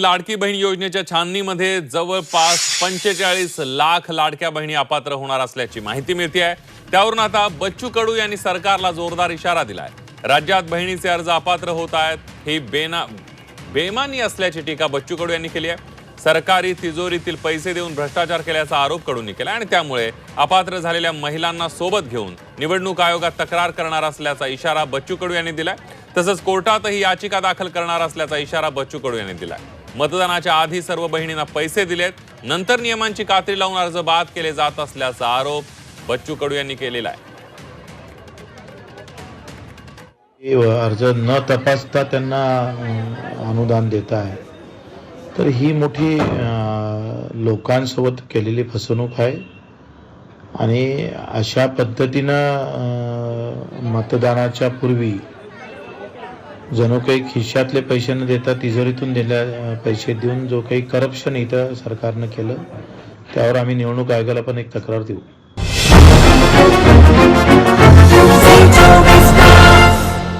लाडकी बहीण योजनेच्या छाननीमध्ये जवळपास पंचेचाळीस लाख लाडक्या बहिणी अपात्र होणार असल्याची माहिती मिळते आहे त्यावरून आता बच्चू कडू यांनी सरकारला जोरदार इशारा दिलाय. राज्यात बहिणीचे अर्ज अपात्र होत आहेत ही बेना बेमानी असल्याची टीका बच्चू कडू यांनी केली आहे. सरकारी तिजोरीतील पैसे देऊन भ्रष्टाचार केल्याचा आरोप कडूंनी केला आणि त्यामुळे अपात्र झालेल्या महिलांना सोबत घेऊन निवडणूक आयोगात तक्रार करणार असल्याचा इशारा बच्चू कडू यांनी दिलाय. तसंच कोर्टातही याचिका दाखल करणार असल्याचा इशारा बच्चू कडू यांनी दिलाय. मतदानाच्या आधी सर्व बहिणींना पैसे दिलेत. नंतर नियमांची कात्री लावून अर्ज बाद केले जात असल्याचा आरोप बच्चू कडू यांनी केलेला आहे. अर्ज न तपासता त्यांना अनुदान देत आहे. तर ही मोठी लोकांसोबत केलेली फसवणूक आहे. आणि अशा पद्धतीनं मतदानाच्या पूर्वी जणू काही खिशातले पैसे न देता तिजोरीतून दिल्या पैसे देऊन जो काही करप्शन इथं सरकारनं केलं त्यावर आम्ही निवडणूक आयोगाला पण एक तक्रार देऊ.